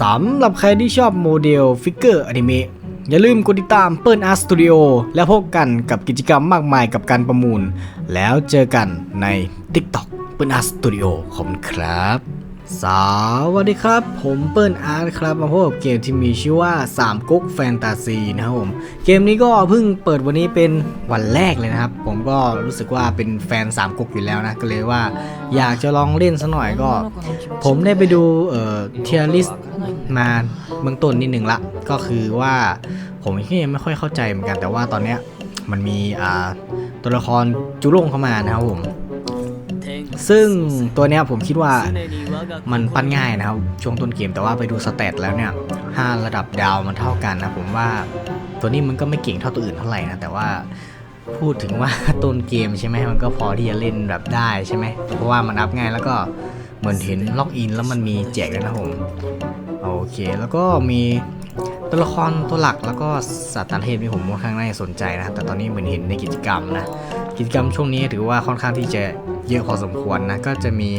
สำหรับใครที่ชอบโมเดลฟิกเกอร์อนิเมะอย่าลืมกดติดตามเปิ้ลอาร์สตูดิโอและพบกันกับกิจกรรมมากมายกับการประมูล แล้วเจอกันใน TikTok เปิ้ลอาร์สตูดิโอขอบคุณครับ สวัสดีครับ ผมเปิ้ลอาร์ตครับ มาพบกับเกมที่มีชื่อว่า 3ก๊กแฟนตาซีนะครับผม เกมนี้ก็เพิ่งเปิดวันนี้เป็นวันแรกเลยนะครับ ผมก็รู้สึกว่าเป็นแฟน 3ก๊กอยู่แล้วนะ ก็เลยว่าอยากจะลองเล่นสัหน่อยก็ ผมได้ไปดูเอ่อเทียริสมาเบื้องต้นนิดหนึ่งละ ก็คือว่าผมยังไม่ค่อยเข้าใจเหมือนกัน แต่ว่าตอนเนี้ยมันมีอ่าตัวละครจุลงเข้ามานะครับผม ซึ่งตัวเนี้ยผมคิดว่ามันปั้นง่ายนะครับ ช่วงต้นเกมแต่ว่าไปดูสเตตแล้วเนี่ยห้าระดับดาวมันเท่ากันนะผมว่าตัวนี้มันก็ไม่เก่งเท่าตัวอื่นเท่าไหร่นะแต่ว่าพูดถึงว่าต้นเกมใช่ไหมมันก็พอที่จะเล่นแบบได้ใช่ไหมเพราะว่ามันอัพง่ายแล้วก็เหมือนเห็นล็อกอินแล้วมันมีแจกด้วยนะผมโอเคแล้วก็มี ตัวละครตัวหลักแล้วก็สัตว์ตันเทพนี่ผมค่อนข้างน่าสนใจนะแต่ตอนนี้เหมือนเห็นในกิจกรรมนะกิจกรรมช่วงนี้ถือว่าค่อนข้างที่จะเยอะพอสมควรนะก็จะมี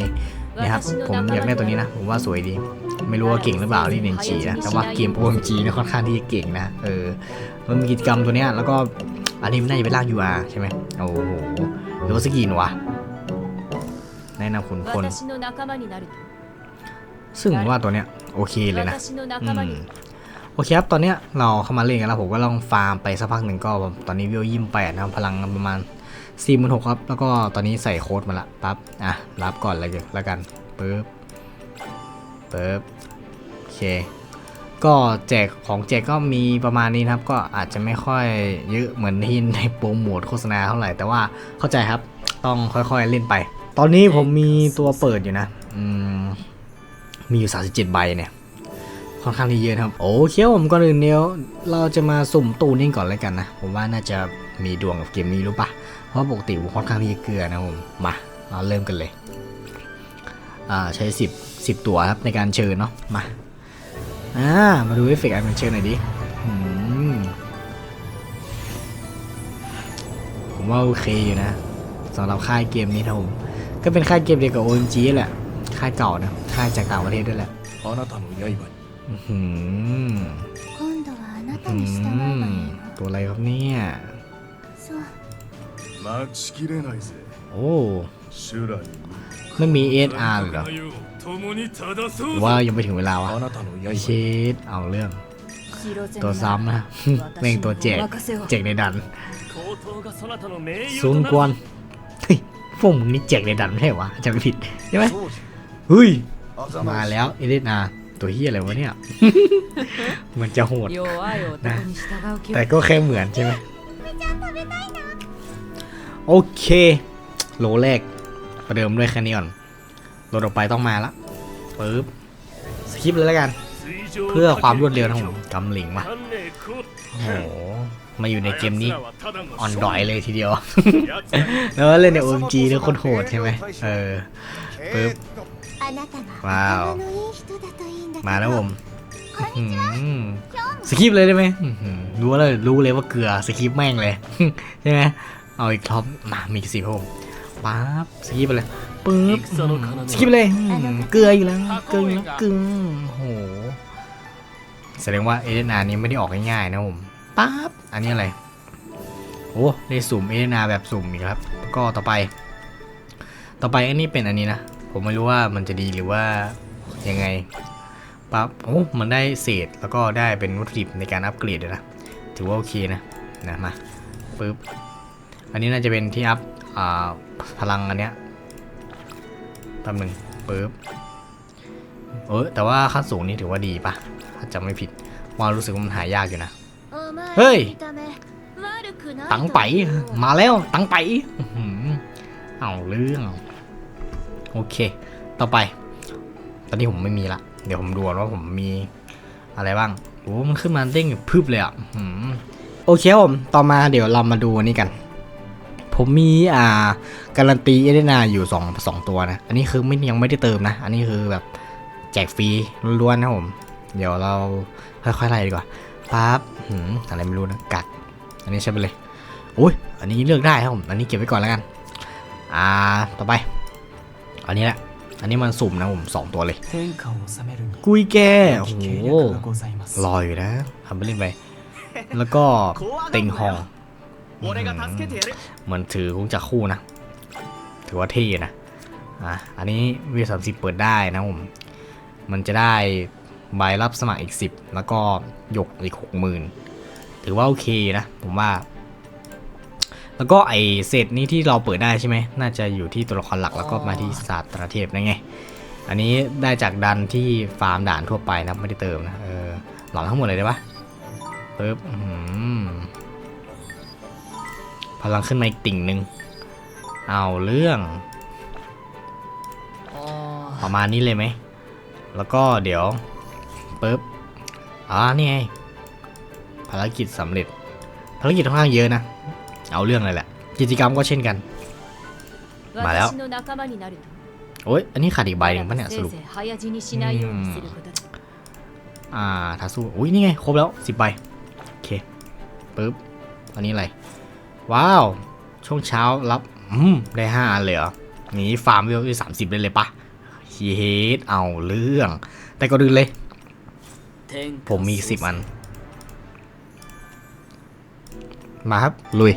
นะครับผมอยากได้ตัวนี้นะ ผมว่าสวยดี ไม่รู้ว่าเก่งหรือเปล่าที่เนนจีนะแต่ว่าเกมโปรจีนะค่อนข้างที่จะเก่งนะเออมันมีกิจกรรมตัวเนี้ยแล้วก็อันนี้มัน่าจะเป็นลากยู UR ใช่ไหมโอ้โหหรือว่าสกินวะแนะนำขุนพลซึ่งว่าตัวเนี้ยโอเคเลยนะอืม โอเคครับ ตอนเนี้ยเราเข้ามาเล่นกันแล้วผมก็ลองฟาร์มไปสักพักหนึ่งก็ตอนนี้วิวยี่มแปดนะครับพลังประมาณ4 6 0 0ครับ แล้วก็ตอนนี้ใส่โค้ดมาละปั๊บอะรับก่อนเลยแล้วกันปึ๊บปึ๊บโอเค ก็แจกของแจกก็มีประมาณนี้นะครับ ก็อาจจะไม่ค่อยเยอะเหมือนที่ในโปรโมทโฆษณาเท่าไหร่แต่ว่าเข้าใจครับต้องค่อยๆเล่นไป ตอนนี้ผมมีตัวเปิดอยู่นะอืมมีอยู่37ใบเนี่ย ค่อนข้างที่เยอะครับโอเคผมก่อนอื่นเนี้ยเราจะมาสุ่มตูนี่ก่อนเลยกันนะ ผมว่าน่าจะมีดวงกับเกมนี้รู้ปะเพราะปกติผมค่อนข้างที่จะเกลือนะผมมาเราเริ่มกันเลยอ่าใช้10 10 ตัวครับในการเชิญเนาะมาอ่ามาดูเอฟเฟกต์อันเป็เชิญหน่อยดิผมว่าโอเคอยู่นะสำหรับค่ายเกมนี้ครับผมก็เป็นค่ายเกมเดียวกับ OMG แหละค่ายเก่านะค่ายจากต่างประเทศด้วยแหละเพราะน่าทำง่ายกว่ ตัวอะไรครับเนี่ยโอ้ไม่มีเอสอาร์เหรอว่ายังไม่ถึงเวลาวะไอเชดเอาเรื่อง ตัวซ้ำนะแม่งตัวแจกแจกในดันซุนกวนพวกมึงนี่แจกในดันไม่ใช่วะจำไม่ผิดใช่ไหมเฮ้ยมาแล้วเอเดนา ตัวเฮียอะไรวะเนี่ยเหมือนจะโหดนะแต่ก็แค่เหมือนใช่ไหมโอเค โลแรกประเดิมด้วยแค่นี้ก่อนโลต่อไปต้องมาละปึ๊บสกิปเลยแล้วกัน เพื่อความรวดเร็วทั้งหมดกำหลิงมาโอ้โหมาอยู่ในเกมนี้อ่อนดอยเลยทีเดียว แล้วเล่นใน OMG เนี่ยคนโหดใช่ไหมเออปึ๊บ ว้าว มาแล้วผมสกิปเลยได้ไหมรู้เลยรู้เลยว่าเกลือสกิปแม่งเลยใช่ไหมเอาอีกท็อปมามีสิครับผมปั๊บสกิปไปเลยปึ๊บสกิปเลยเกลืออยู่แล้วเกลือแล้วเกลือโหแสดงว่าเอเดนานี้ไม่ได้ออกง่ายๆนะผมปั๊บอันนี้อะไรโอ้ในสุ่มเอเดนาแบบสุ่มอีกครับ ก็ต่อไป ต่อไปอันนี้เป็นอันนี้นะ ผมไม่รู้ว่ามันจะดีหรือว่ายังไงปั๊บโอ้มันได้เศษแล้วก็ได้เป็นวัตถุดิบในการอัปเกรดเลยนะ ถือว่าโอเคนะนะมาปึ๊บอันนี้น่าจะเป็นที่อัพพลังอันเนี้ยตัวบหนึ่งปึ๊บเออแต่ว่าค่าสูงนี่ถือว่าดีปะถ้าจำไม่ผิดว่ารู้สึกว่ามันหายากอยู่นะ เฮ้ย ตังไป มาแล้ว ตังไปเอาเรื่อง โอเค ต่อไป ตอนนี้ผมไม่มีละ เดี๋ยวผมดูว่าผมมีอะไรบ้างโอ้มันขึ้นมาเด้งพึบเลยอะอื้อหือโอเคครับผม ต่อมาเดี๋ยวเรามาดูอันนี้กัน ผมมีอ่าการันตีเอเดนาอยู่สองสองตัวนะ อันนี้คือไม่ยังไม่ได้เติมนะ อันนี้คือแบบแจกฟรีล้วนๆนะผม เดี๋ยวเราค่อยๆไล่ดีกว่าปั๊บหืมอะไรไม่รู้นะกัด อันนี้ใช่ไปเลยโอ้ย อันนี้เลือกได้ครับผม อันนี้เก็บไว้ก่อนแล้วกัน อ่า ต่อไป อันนี้แหละ อันนี้มันสุ่มนะผมสองตัวเลย กุยแกโอ้โหลอยอยู่นะทำไปเล่นไป แล้วก็เต็งหองเหมือนถือคงจะคู่นะ ถือว่าเท่นะ อะ อันนี้วีสามสิบเปิดได้นะผม มันจะได้ใบรับสมัครอีกสิบแล้วก็หยกอีกหกหมื่นถือว่าโอเคนะ ผมว่า แล้วก็ไอเศษนี้ที่เราเปิดได้ใช่ไหมน่าจะอยู่ที่ตัวละครหลักแล้วก็มาที่ศาสตราเทพนั่นไง อันนี้ได้จากดันที่ฟาร์มด่านทั่วไปนะไม่ได้เติมนะเออหลอนทั้งหมดเลยได้ปะปึ๊บอื้อหือพลังขึ้นมาอีกติ่งหนึ่งเอาเรื่อง ประมาณนี้เลยไหม แล้วก็เดี๋ยวปึ๊บอ่านี่ไงภารกิจสำเร็จภารกิจค่อนข้างเยอะนะ เอาเรื่องเลยแหละ กิจกรรมก็เช่นกัน มาแล้ว โอ้ยอันนี้ขาดอีกใบหนึ่งปะเนี่ยสรุปอ่าทาสู้อุ้ยนี่ไงครบแล้วสิบใบโอเคปึ๊บอันนี้อะไร ว้าว ช่วงเช้ารับอืมได้ห้าอันเลยเหรอนี้ฟาร์มเวลที่สามสิบเลยเลยปะเฮ็ดเอาเรื่อง แต่ก็ดื้อเลย ผมมีสิบอัน มาครับ ลุย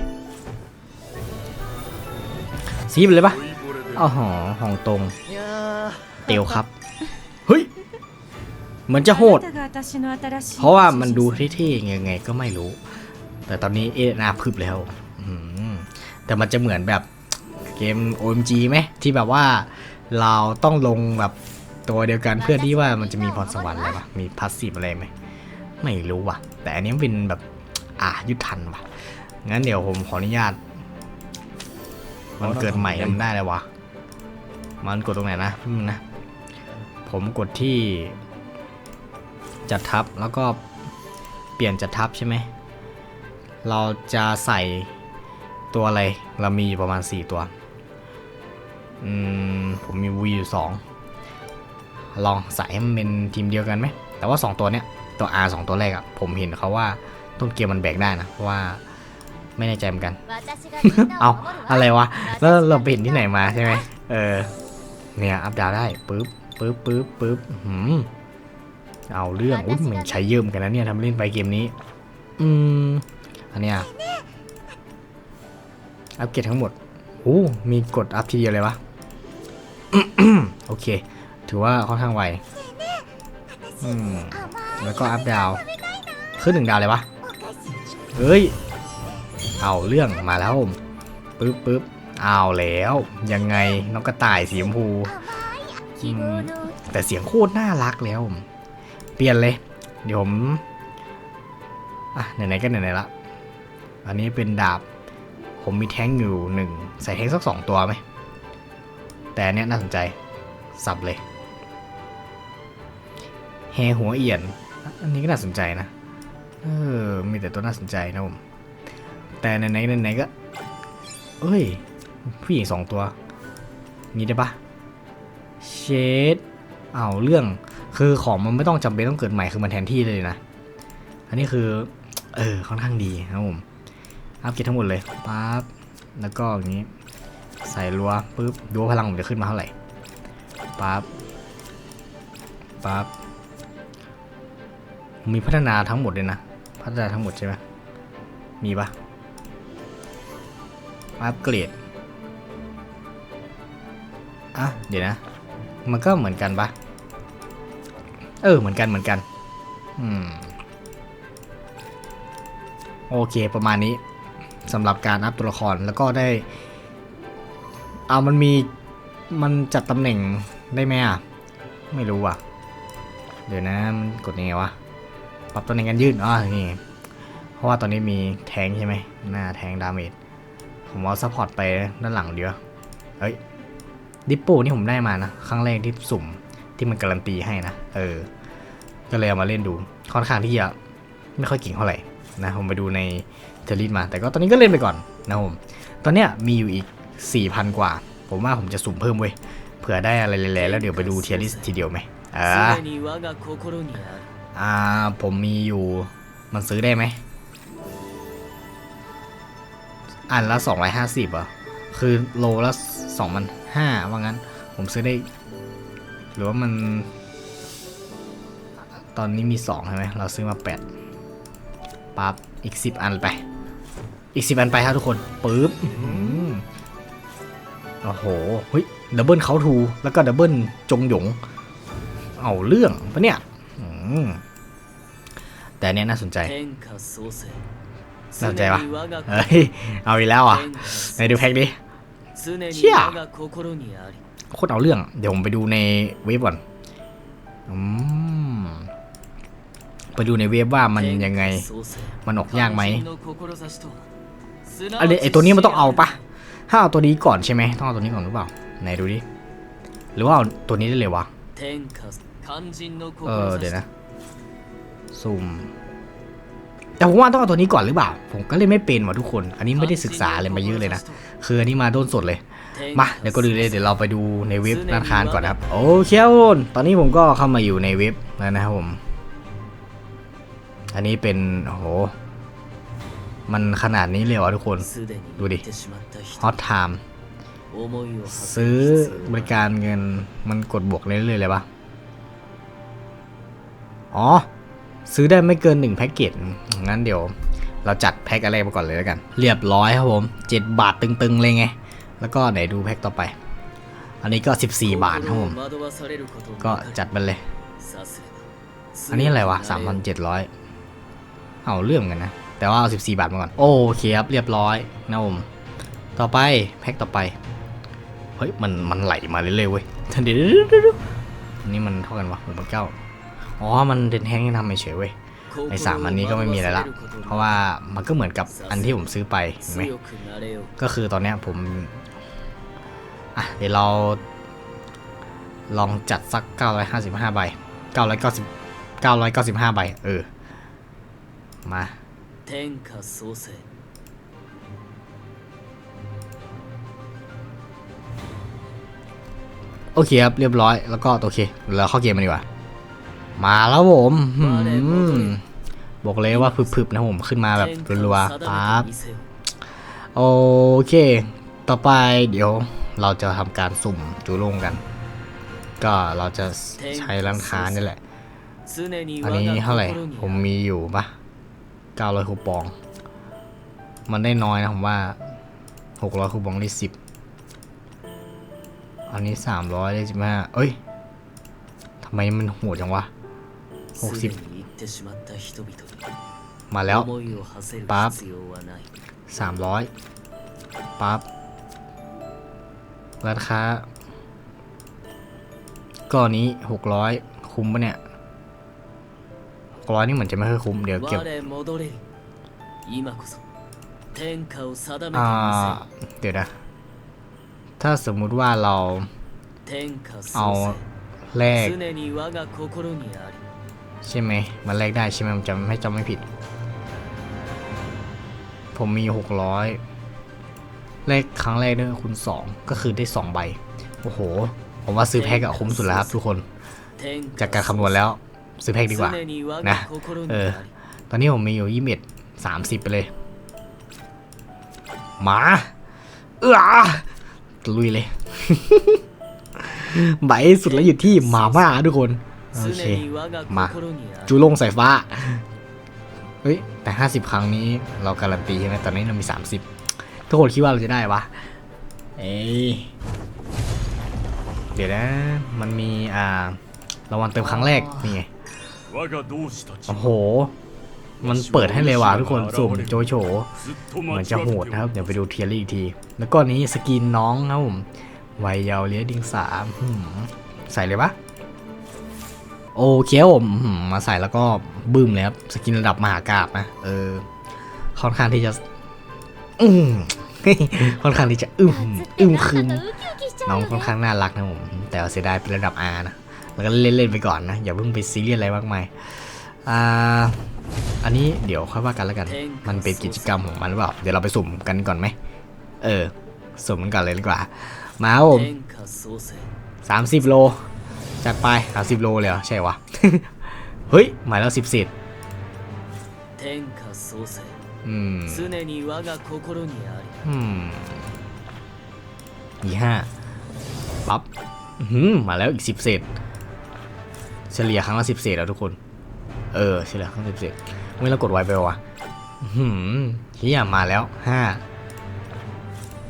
ซีบเลยปะอ๋อห้องตรง เตียวครับ เฮ้ย เหมือนจะโหด เพราะว่ามันดูเท่ๆยังไงก็ไม่รู้ แต่ตอนนี้เอนาพึบแล้วแต่มันจะเหมือนแบบเกม OMG ไหมที่แบบว่าเราต้องลงแบบตัวเดียวกันเพื่อที่ว่ามันจะมีพรสวรรค์อะไรปะมีพัสซีฟอะไรไหมไม่รู้ว่ะ แต่อันนี้เป็นแบบอะยุทธันว่ะงั้นเดี๋ยวผมขออนุญาต มันเกิดใหม่มันได้เลยวะ มันกดตรงไหนนะแป๊บนึงนะ ผมกดที่ จัดทับแล้วก็เปลี่ยนจัดทับใช่ไหม เราจะใส่ตัวอะไร เรามีอยู่ประมาณ 4 ตัว อืม ผมมีวีอยู่ 2 ลองใส่ให้มันเป็นทีมเดียวกันไหม แต่ว่า 2 ตัวเนี้ย ตัว R 2 ตัวแรกอะผมเห็นเขาว่าต้นเกมมันแบกได้นะ เพราะว่า ไม่แน่ใจเหมือนกัน เอาอะไรวะ แล้วเราเห็นที่ไหนมาใช่ไหมเออ เนี่ยอัพดาได้ปึ๊บปึ๊บปึ๊บปึ๊บหืมเอาเรื่องอุ้ยมันใช้ยืมกันนะเนี่ยทำเล่นไปเกมนี้ อืม อันเนี้ยอัปเกรดทั้งหมดโอ้มีกดอัพทีเดียวเลยวะ โอเค ถือว่าค่อนข้างไว อืม แล้วก็อัพดาว ขึ้นหนึ่งดาวเลยวะ เฮ้ย เอาเรื่องมาแล้วปึ๊บปึ๊บเอาแล้ว ยังไงน้องกระต่ายสีชมพูแต่เสียงโคตรน่ารักแล้ว เปลี่ยนเลย เดี๋ยวผมอะไหนๆก็ไหนๆละอันนี้เป็นดาบ ผมมีแท้งอยู่หนึ่งใส่แท้งสักสองตัวไหม แต่เนี้ยน่าสนใจ สับเลยแฮหัวเอียน อันนี้ก็น่าสนใจนะ เออ มีแต่ตัวน่าสนใจนะผม แต่ไหนๆไหนก็ เอ้ย ผู้หญิงสองตัว งี้ได้ปะเชดเอาเรื่อง คือของมันไม่ต้องจำเป็นต้องเกิดใหม่คือมันแทนที่เลยนะ อันนี้คือ เออ ค่อนข้างดีนะครับผม อัพเกรดทั้งหมดเลยปั๊บ แล้วก็อย่างนี้ ใส่รัวปุ๊บ ดูว่าพลังผมจะขึ้นมาเท่าไหร่ปั๊บ ปั๊บ มีพัฒนาทั้งหมดเลยนะ พัฒนาทั้งหมดใช่ไหมมีปะ อัปเกรดอะเดี๋ยวนะ มันก็เหมือนกันปะเออเหมือนกันเหมือนกันอืมโอเคประมาณนี้สำหรับการอัพตัวละครแล้วก็ได้เอามันมีมันจัดตำแหน่งได้ไหมอะ ไม่รู้ว่ะ เดี๋ยวนะมันกดยังไงวะ ปรับตำแหน่งกันยืดอ๋อนี่เพราะว่าตอนนี้มีแทงใช่ไหมหน้าแทงดาเมจ ผมเอาซัพพอร์ตไปด้านหลังเดียวเฮ้ย ดิปโป้นี่ผมได้มานะ ครั้งแรกที่สุ่มที่มันการันตีให้นะ เออ ก็เลยเอามาเล่นดู ค่อนข้างที่จะไม่ค่อยเก่งเท่าไหร่นะ ผมไปดูในเทลิสมา แต่ก็ตอนนี้ก็เล่นไปก่อนนะผม ตอนเนี้ยมีอยู่อีก 4,000 กว่า ผมว่าผมจะสุ่มเพิ่มเว้ย เผื่อได้อะไรแล้วแล้วเดี๋ยวไปดูเทลิสทีเดียวไหมอ่าอ่า ผมมีอยู่ มันซื้อได้ไหม อันละ 250อะคือโลละ2,500ว่างั้น ผมซื้อได้ หรือว่ามัน ตอนนี้มีสองใช่ไหม เราซื้อมาแปดปั๊บ อีกสิบอันไป อีกสิบอันไปครับทุกคนปึ๊บอื้อหือโอ้โหเฮ้ยดับเบิลเขาทู แล้วก็ดับเบิลจงหยง เอาเรื่องปะเนี่ยอืมแต่อันเนี้ยน่าสนใจ สนใจปะเฮ้ย เอาอีกแล้วอะไหนดูแพ็กดิเชี่ยโคตรเอาเรื่อง เดี๋ยวผมไปดูในเว็บก่อนอไปดูในเว็บว่ามันยังไง มันออกยากไหมอันนี้ไอตัวนี้มันต้องเอาปะถ้าเอาตัวนี้ก่อนใช่ไหมต้องเอาตัวนี้ก่อนหรือเปล่า ไหนดูดิ หรือว่าเอาตัวนี้ได้เลยวะ เออเดี๋ยวนะซุ่ม แต่ผมว่าต้องเอาตัวนี้ก่อนหรือเปล่า ผมก็เล่นไม่เป็นว่ะทุกคน อันนี้ไม่ได้ศึกษาอะไรมาเยอะเลยนะ คืออันนี้มาโดนสดเลย มาเดี๋ยวก็ดูเลยเดี๋ยวเราไปดูในเว็บธนาคารก่อนครับ โอเคทุณตอนนี้ผมก็เข้ามาอยู่ในเว็บแล้วนะครับผม อันนี้เป็นโอ้โห มันขนาดนี้เลยเหรอทุกคน ดูดิ ฮอตไทม์ ซื้อบริการเงินมันกดบวกเรื่อยๆเลยปะอ๋อ ซื้อได้ไม่เกิน 1 แพ็กเกจ งั้นเดี๋ยว เราจัดแพ็กอะไรมาก่อนเลยแล้วกัน เรียบร้อยครับผม 7 บาทตึงๆ เลยไง แล้วก็ไหนดูแพ็กต่อไป อันนี้ก็ 14 บาทครับผม ก็จัดไปเลย อันนี้อะไรวะ 3,700 เอาเรื่องกันนะ แต่ว่าเอา 14 บาทมาก่อน โอเคครับเรียบร้อยนะผม ต่อไปแพ็กต่อไป เฮ้ยมันมันไหลมาเรื่อยๆเว้ยเดี๋ยวนี่มันเท่ากันวะหกพันเก้า อ๋อ มันเดนแฮงยังทำเฉยเว้ยไอสามอันนี้ก็ไม่มีอะไรละ เพราะว่ามันก็เหมือนกับอันที่ผมซื้อไปเห็ไหมก็คือตอนนี้ผมอะเดี๋ยวเราลองจัดสัก 955 ใบ 990 995 ใบ เออ มาโอเคครับ เรียบร้อย แล้วก็ โอเค เราเข้าเกมมันดีกว่า มาแล้วผมบอกเลยว่าผึบๆนะผมขึ้นมาแบบรัวๆปั๊บโอเค ต่อไปเดี๋ยวเราจะทำการสุ่มจูลงกัน ก็เราจะใช้ร้านค้านี่แหละ อันนี้เท่าไหร่ ผมมีอยู่ปะ900คูปอง มันได้น้อยนะผมว่า 600คูปองได้10 อันนี้ 300ได้15เอ้ยทำไมมันโหดจังวะ หกมาแล้วปั๊บสามร้อยปั๊บราคาก็นี้หกร้อยคุ้มปะเนี่ยร้อยนี้เหมือนจะไม่ค่อยคุ้มเดี๋ยวเก็บอ่าเดี๋ยวนะ ถ้าสมมุติว่าเราเอาแลก ใช่ไหมมันแลกได้ใช่ไหมผมจำไม่จำไม่ผิด ผมมี 600แลกครั้งแรกด้วยคุณ2 ก็คือได้ 2 ใบ โอ้โห ผมว่าซื้อแพ็กอะคุ้มสุดแล้วครับทุกคน จากการคำนวณแล้วซื้อแพ็กดีกว่านะเออตอนนี้ผมมีอยู่ยี่สิบสามสิบไปเลยหมาเออลุยเลยใบสุดแล้วอยู่ที่หมาม่าทุกคน โอเค มา จูลงสายฟ้า เฮ้ย แต่ 50 ครั้งนี้เราการันตีใช่ไหมตอนนี้เรามี 30 ทุกคนคิดว่าเราจะได้ปะเอ้ยเดี๋ยวนะ มันมี อ่ารางวัลเติมครั้งแรก นี่ไง โอ้โห มันเปิดให้เลยว่ะทุกคน สุ่มโจโฉ เหมือนจะโหดนะครับ เดี๋ยวไปดูเทียรี่อีกที แล้วก็นี้สกินน้องครับผมวัยเยาว์เลี้ยดิงสามใส่เลยปะ โอเคผมมาใส่แล้วก็บึ้มเลยครับ สกินระดับมหากราบนะ เออ ค่อนข้างที่จะ อืมค่อนข้างที่จะอึมอึมคึมน้องค่อนข้างน่ารักนะผม แต่เสียดายเป็นระดับ R นะ แล้วก็เล่นๆไปก่อนนะ อย่าเพิ่งไปซีเรียสอะไรมากมาย อ่า อันนี้เดี๋ยวค่อยว่ากันแล้วกัน มันเป็นกิจกรรมของมันหรือเปล่า เดี๋ยวเราไปสุ่มกันก่อนไหม เออ สุ่มกันก่อนเลยดีกว่า มาผมสามสิบโล จัดไปสามสิบโลเลยเหรอ ใช่วะ เฮ้ย หมายแล้วสิบสิบอืมอืมยี่ห้าปั๊บมมาแล้วอีกสิบเศษ เฉลี่ยครั้งละสิบเศษแล้วทุกคน เออ เฉลี่ยครั้งสิบเศษไม่เรากดไวไปวะหืมเฮียมาแล้วห้า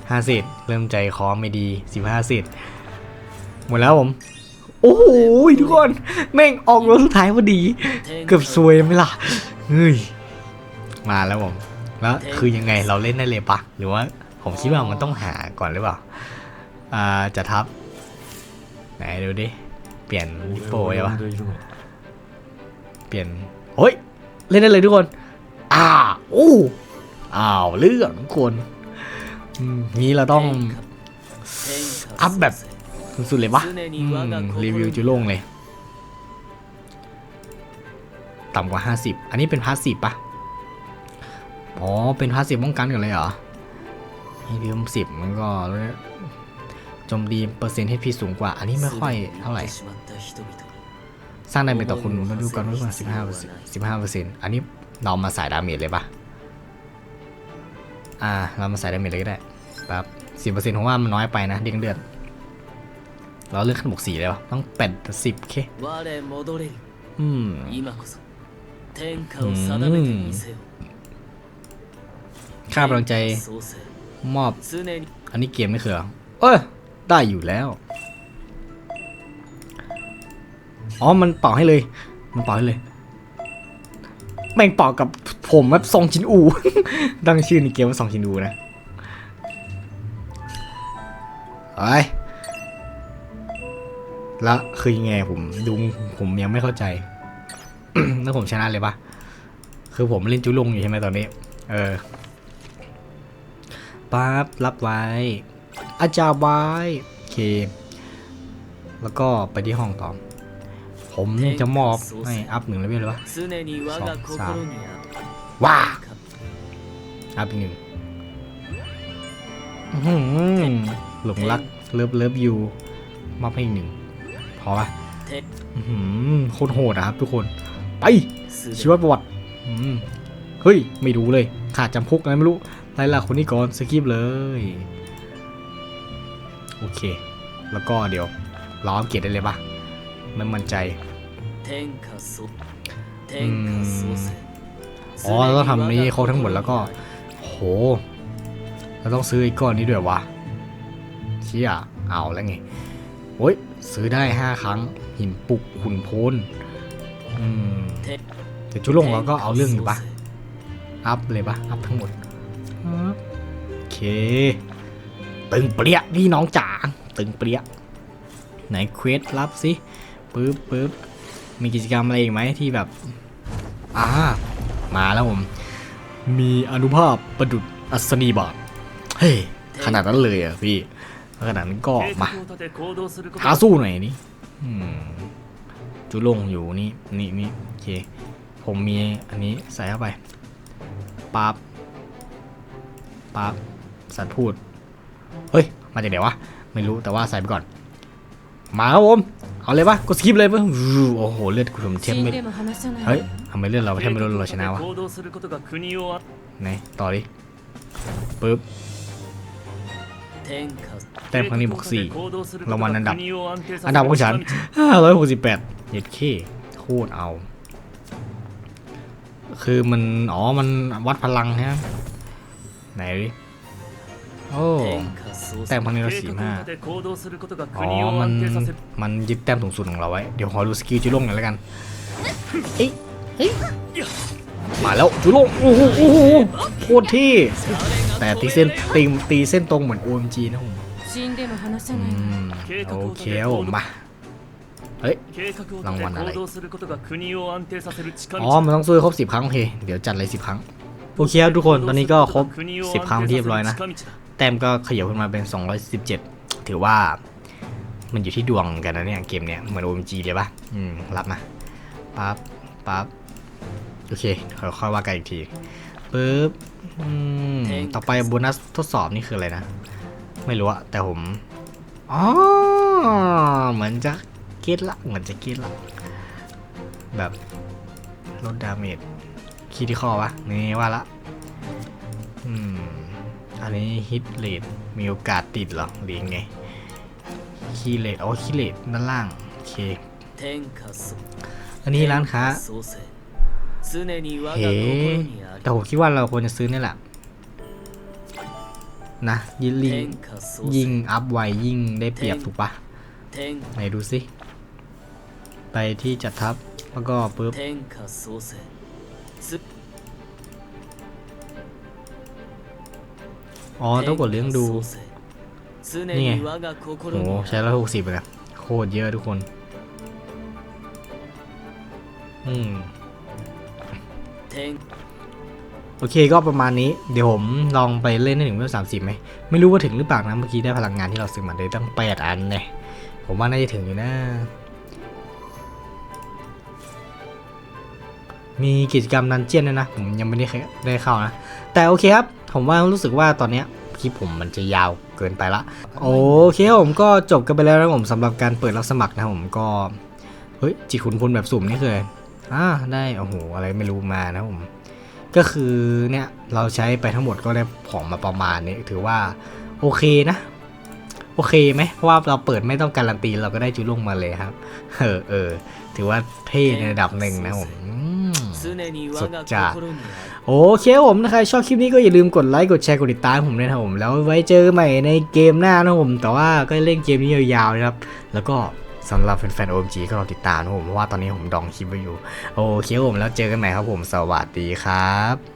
ห้าเศษเริ่มใจคอไม่ดีสิบห้าเศษหมดแล้วผม โอ้โหทุกคน แม่งออกรถสุดท้ายพอดี เกือบซวยไหมล่ะเฮ้ยมาแล้วผมแล้วคือยังไงเราเล่นได้เลยปะหรือว่าผมคิดว่ามันต้องหาก่อนหรือเปล่าอ่าจะทับไหนดูดิเปลี่ยนลิโป้ใช่ปะเปลี่ยนเฮ้ยเล่นได้เลยทุกคนอ้าโอ้อ้าวเรื่องทุกคนนี้เราต้องอัพแบบ สุดๆเลยปะอืมรีวิวจุโล่งเลย ต่ำกว่า 50 อันนี้เป็นพาสซีฟปะอ๋อ เป็นพาสซีฟป้องกันกันเลยเหรอให้พิมสิบมันก็โจมดีเปอร์เซ็นต์ให้พีสูงกว่า อันนี้ไม่ค่อยเท่าไหร่ สร้างได้เป็นต่อคุณมาดูกันว่าประมาณสิบห้าเปอร์เซ็นต์สิบห้าเปอร์เซ็นต์อันนี้เรามาใส่ดาเมจเลยปะอ่า เรามาใส่ดาเมจเลยก็ได้แบบสิบเปอร์เซ็นต์ผมว่ามันน้อยไปนะเด้งเลือด เราเลือกขั้นบวกสี่เลยวะต้องแปดสิบเคอืมค่ากำลังใจมอบ อันนี้เกมไม่เคยเออได้อยู่แล้ว อ๋อ มันเป่าให้เลย มันเป่าให้เลย แม่งเป่ากับผมแบบซองชิ้นอู ดังชื่อในเกมว่าซองชิ้นอูนะ ไป แล้วคือยังไงผมดูผมยังไม่เข้าใจ แล้วผมชนะเลยปะคือผมเล่นจุลงอยู่ใช่ไหมตอนนี้ เออปั๊บรับไว้ อาจารย์ไว้โอเค แล้วก็ไปที่ห้องต่อ ผมจะมอบให้อัพหนึ่งแล้วเปล่าวะสองสามว้าอัพหนึ่งหลงรักเลิฟเลิฟอยู่มอบให้หนึ่ง พอปะเท็ดคนโหดนะครับทุกคน ไปชีวประวัติเฮ้ย ไม่รู้เลย ขาดจำพวกอะไรไม่รู้ไล่ล่าคนนี้ก่อนสกิปเลย โอเค แล้วก็เดี๋ยวล้อมเกียรติได้เลยปะไม่มั่นใจอ๋อแล้วทำนี้เขาทั้งหมดแล้วก็โหเราต้องซื้อไอ้ก้อนนี้ด้วยวะเชี่ยเอาแล้วไง โอ้ยซื้อได้ 5 ครั้ง หินปุกขุนโพนอืมแต่จุลงเราก็เอาเรื่องอยู่ปะอัพเลยปะอัพทั้งหมดโอเค ตึงเปรี้ยพี่น้องจ๋าตึงเปรี้ยไหนเควสรับสิปึ๊บปึ๊บมีกิจกรรมอะไรอีกไหมที่แบบอ่ามาแล้วผม มีอนุภาพประดุดอัศนีบาทเฮ้ยขนาดนั้นเลยอะพี่ ขนาดก็มาท้าสู้หน่อยนี่จุลงอยู่นี่นี่นี่โอเค ผมมีอันนี้ใส่เข้าไปปั๊บปั๊บสัตว์พูด เฮ้ย มาจากไหนวะ ไม่รู้แต่ว่าใส่ไปก่อน มาครับผม เอาเลยปะกดสกิปเลยปะโอ้โห เลือดกูผมเทมไม่เฮ้ยทำไมเลือดเราเทมไม่ลดเราชนะวะไหนต่อดิปึ๊บ แต้มครั้งนี้บวกสี่รางวัลอันดับ อันดับของฉัน568เย็ดเคโคตรเอา คือมัน อ๋อ มันวัดพลังฮะไหนโอ้แต้มพันนี้เราสี่ห้าอ๋อ มัน มันยึดแต้มสูงสุดของเราไว้ เดี๋ยวขอดูสกิลจุล่กหน่อยแล้วกันเฮ้ยมาแล้วจุล่งโอ้โหโคตรที่ แต่ตีเส้นตีตีเส้นตรงเหมือน OMG นะผมโอเคผมมาเฮ้ยรางวัลอะไรอ๋อมันต้องสู้ครบสิบครั้งโอเคเดี๋ยวจัดเลยสิบครั้งโอเคทุกคนตอนนี้ก็ครบสิบครั้งที่เรียบร้อยนะ แต้มก็ขยับขึ้นมาเป็น 217 ถือว่ามันอยู่ที่ดวงกันนะเนี่ยเกมเนี่ยเหมือน OMG เลยปะอืมรับมาปั๊บปั๊บโอเคค่อยว่ากันอีกที ปึ๊บต่อไปโบนัสทดสอบนี่คืออะไรนะ ไม่รู้อะแต่ผมอ๋อเหมือนจะเก็ตละเหมือนจะเก็ตละ แบบลดดาเมจคีที่คอวะนี่ว่าละอืมอันนี้ฮิตเลดมีโอกาสติดหรอหรือไงคีเลดโอ้คีเลดด้านล่างโอเคอันนี้ร้านค้าเฮ้ แต่ผมคิดว่าเราควรจะซื้อนี่แหละ นะยิงยิงอัพไวยิงได้เปรียบถูกปะไหนดูสิ ไปที่จัดทัพแล้วก็ปึ๊บอ๋อต้องกดเลี้ยงดู นี่ไงโหใช้แล้วหกสิบเลยโคตรเยอะทุกคน อืม อเคก็ประมาณนี้เดี๋ยวผมลองไปเล่นให้ถึงเวลสามสิบไหมไม่รู้ว่าถึงหรือเปล่านะเมื่อกี้ได้พลังงานที่เราซื้อมาได้ตั้งแปดอันเนี่ยผมว่าน่าจะถึงอยู่นะ มีกิจกรรมดันเจียนด้วยนะผมยังไม่ได้ได้เข้านะ แต่โอเคครับ ผมว่ารู้สึกว่าตอนเนี้ยคลิปผมมันจะยาวเกินไปละ โอเคผมก็จบกันไปแล้วนะผมสำหรับการเปิดรับสมัครนะผมก็เฮ้ยจิตคุณพลแบบสุ่มนี่เคืออะไรอ่าได้โอ้โหอะไรไม่รู้มานะผม ก็คือเนี่ยเราใช้ไปทั้งหมดก็ได้ของมาประมาณนี้ถือว่าโอเคนะ โอเคไหมเพราะว่าเราเปิดไม่ต้องการันตีเราก็ได้จุลุ่งมาเลยครับเออเออถือว่าเท่ในระดับหนึ่งนะผมสุดจัดโอเคผมนะครับชอบคลิปนี้ก็อย่าลืมกดไลค์กดแชร์กดติดตามผมด้วยนะผมแล้วไว้เจอใหม่ในเกมหน้านะผมแต่ว่าก็เล่นเกมนี้ยาวๆนะครับ แล้วก็ สำหรับแฟนๆ OMG ก็รอติดตามนะผมเพราะว่าตอนนี้ผมดองคลิปไว้อยู่ โอเคผมแล้วเจอกันใหม่ครับผม สวัสดีครับ